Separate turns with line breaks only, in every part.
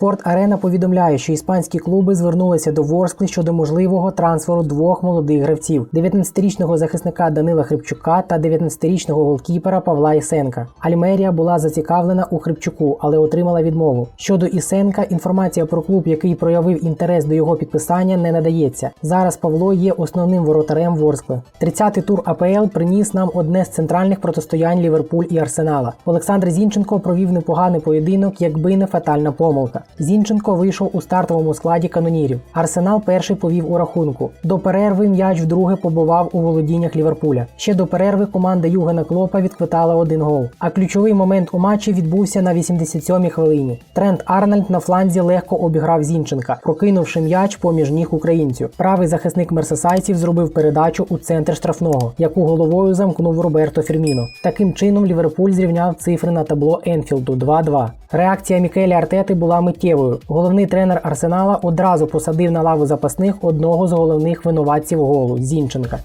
Спорт Арена повідомляє, що іспанські клуби звернулися до Ворскли щодо можливого трансферу двох молодих гравців: 19-річного захисника Данила Хрипчука та 19-річного голкіпера Павла Ісенка. Альмерія була зацікавлена у Хрипчуку, але отримала відмову. Щодо Ісенка, інформація про клуб, який проявив інтерес до його підписання, не надається. Зараз Павло є основним воротарем Ворскли. 30-й тур АПЛ приніс нам одне з центральних протистоянь Ліверпуль і Арсенала. Олександр Зінченко провів непоганий поєдинок, якби не фатальна помилка. Зінченко вийшов у стартовому складі канонірів. Арсенал перший повів у рахунку. До перерви м'яч вдруге побував у володіннях Ліверпуля. Ще до перерви команда Югена Клопа відквитала один гол. А ключовий момент у матчі відбувся на 87-й хвилині. Трент Арнольд на фланзі легко обіграв Зінченка, прокинувши м'яч поміж ніг українцю. Правий захисник мерсесайців зробив передачу у центр штрафного, яку головою замкнув Роберто Фірміно. Таким чином Ліверпуль зрівняв цифри на табло Енфілду 2-2. Реакція Мікелі Артети була миттєвою. Головний тренер Арсенала одразу посадив на лаву запасних одного з головних винуватців голу Зінченка.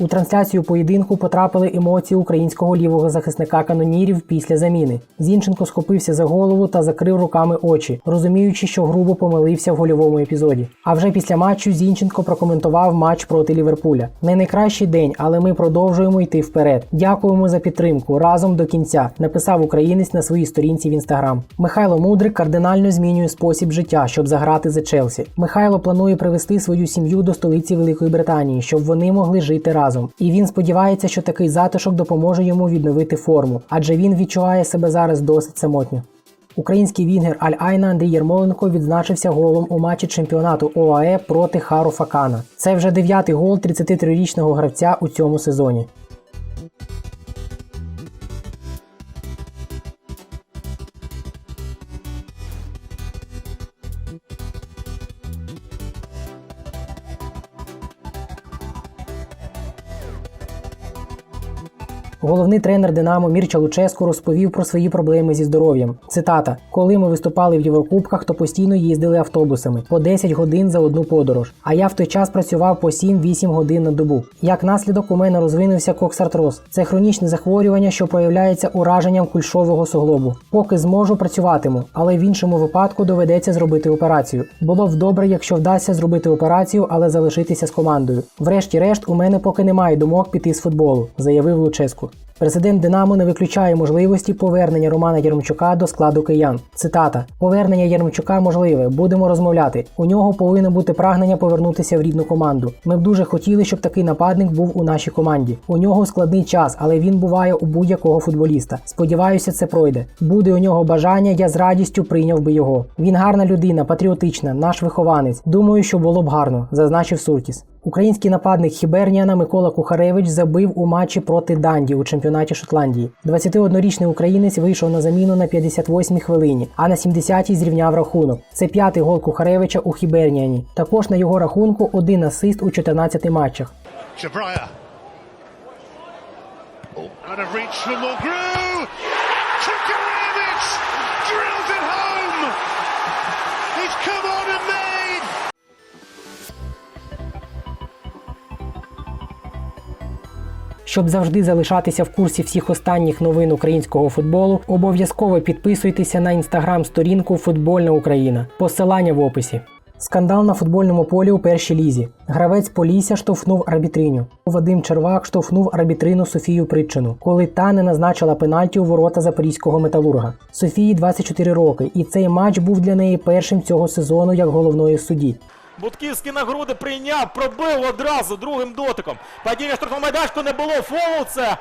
У трансляцію поєдинку потрапили емоції українського лівого захисника канонірів після заміни. Зінченко схопився за голову та закрив руками очі, розуміючи, що грубо помилився в гольовому епізоді. А вже після матчу Зінченко прокоментував матч проти Ліверпуля. Не найкращий день, але ми продовжуємо йти вперед. Дякуємо за підтримку разом до кінця. Написав українець на своїй сторінці в інстаграм. Михайло Мудрик кардинально змінює спосіб життя, щоб заграти за Челсі. Михайло планує привести свою сім'ю до столиці Великої Британії, щоб вони могли жити разом. І він сподівається, що такий затишок допоможе йому відновити форму, адже він відчуває себе зараз досить самотньо. Український вінгер Аль-Айна Андрій Єрмоленко відзначився голом у матчі чемпіонату ОАЕ проти Хару Факана. Це вже дев'ятий гол 33-річного гравця у цьому сезоні. Головний тренер Динамо Мірча Луческо розповів про свої проблеми зі здоров'ям. Цитата: Коли ми виступали в Єврокубках, то постійно їздили автобусами по 10 годин за одну подорож. А я в той час працював по 7-8 годин на добу. Як наслідок у мене розвинувся коксартроз. Це хронічне захворювання, що проявляється ураженням кульшового суглобу. Поки зможу працюватиму, але в іншому випадку доведеться зробити операцію. Було б добре, якщо вдасться зробити операцію, але залишитися з командою. Врешті-решт, у мене поки немає думок піти з футболу, заявив Луческу. Президент Динамо не виключає можливості повернення Романа Єрмчука до складу киян. Цитата: Повернення Єрмчука можливе. Будемо розмовляти. У нього повинно бути прагнення повернутися в рідну команду. Ми б дуже хотіли, щоб такий нападник був у нашій команді. У нього складний час, але він буває у будь-якого футболіста. Сподіваюся, це пройде. Буде у нього бажання, я з радістю прийняв би його. Він гарна людина, патріотична, наш вихованець. Думаю, що було б гарно, зазначив Суркіс. Український нападник Хіберніана Микола Кухаревич забив у матчі проти Данді у чемпіонаті Шотландії. 21-річний українець вийшов на заміну на 58-й хвилині, а на 70-й зрівняв рахунок. Це п'ятий гол Кухаревича у Хіберніані. Також на його рахунку один асист у 14 матчах.
Come on
Щоб завжди залишатися в курсі всіх останніх новин українського футболу, обов'язково підписуйтеся на інстаграм-сторінку Футбольна Україна. Посилання в описі. Скандал на футбольному полі у першій лізі. Гравець Полісся штовхнув арбітриню. Вадим Червак штовхнув арбітрину Софію Притчину, коли та не назначила пенальті у ворота запорізького металурга. Софії 24 роки, і цей матч був для неї першим цього сезону як головної судді.
Будківський на груди прийняв, пробив одразу другим дотиком. Падіння штрафного майданчику не було. Фолу це.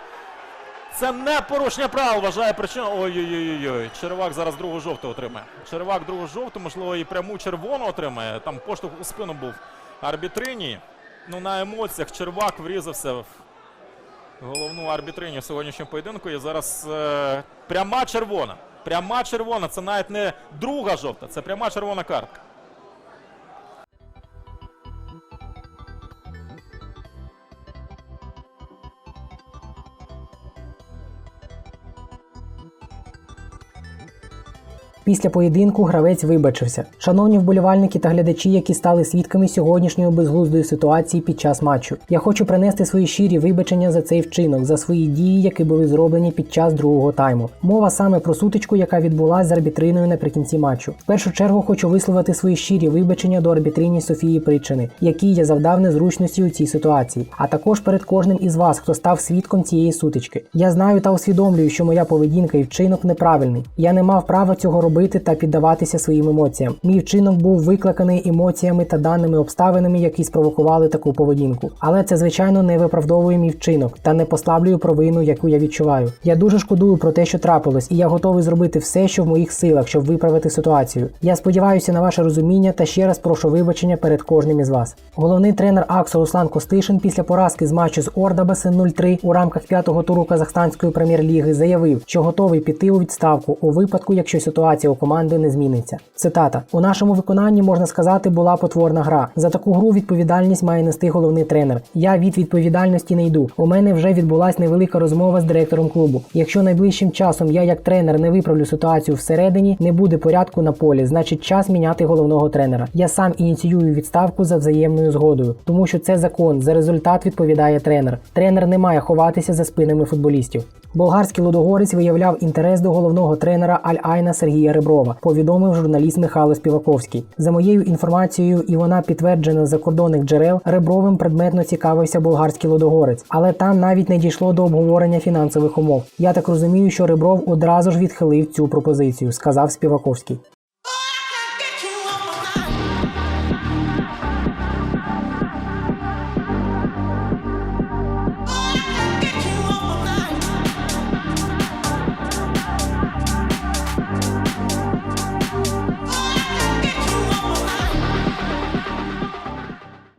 Це не порушення правил, вважає причину. Ой-ой-ой. Червак зараз другу жовту отримає. Червак другу жовту, можливо, і пряму червону отримає. Там поштовх у спину був арбітрині. Ну, на емоціях Червак врізався в головну арбітриню в сьогоднішньому поєдинку. І зараз е, пряма червона. Пряма червона. Це навіть не друга жовта, це пряма червона картка.
Після поєдинку гравець вибачився. Шановні вболівальники та глядачі, які стали свідками сьогоднішньої безглуздої ситуації під час матчу. Я хочу принести свої щирі вибачення за цей вчинок, за свої дії, які були зроблені під час другого тайму. Мова саме про сутичку, яка відбулася з арбітриною наприкінці матчу. В першу чергу хочу висловити свої щирі вибачення до арбітрині Софії Причини, якій я завдав незручності у цій ситуації, а також перед кожним із вас, хто став свідком цієї сутички. Я знаю та усвідомлюю, що моя поведінка і вчинок неправильний. Я не мав права цього робити та піддаватися своїм емоціям. Мій вчинок був викликаний емоціями та даними обставинами, які спровокували таку поведінку. Але це звичайно не виправдовує мій вчинок та не послаблює провину, яку я відчуваю. Я дуже шкодую про те, що трапилось, і я готовий зробити все, що в моїх силах, щоб виправити ситуацію. Я сподіваюся на ваше розуміння та ще раз прошу вибачення перед кожним із вас. Головний тренер Аксо Руслан Костишин після поразки з матчу з Ордабасен 0-3 у рамках п'ятого туру Казахстанської прем'єр-ліги заявив, що готовий піти у відставку у випадку, якщо ситуація у команди не зміниться. Цитата: у нашому виконанні можна сказати, була потворна гра. За таку гру відповідальність має нести головний тренер. Я від відповідальності не йду. У мене вже відбулася невелика розмова з директором клубу. Якщо найближчим часом я, як тренер, не виправлю ситуацію всередині, не буде порядку на полі, значить час міняти головного тренера. Я сам ініціюю відставку за взаємною згодою, тому що це закон. За результат відповідає тренер. Тренер не має ховатися за спинами футболістів. Болгарський лудогорець виявляв інтерес до головного тренера Аль-Айна Сергія Реброва, повідомив журналіст Михайло Співаковський. За моєю інформацією, і вона підтверджена з закордонних джерел, Ребровим предметно цікавився болгарський лодогорець, але там навіть не дійшло до обговорення фінансових умов. Я так розумію, що Ребров одразу ж відхилив цю пропозицію, сказав Співаковський.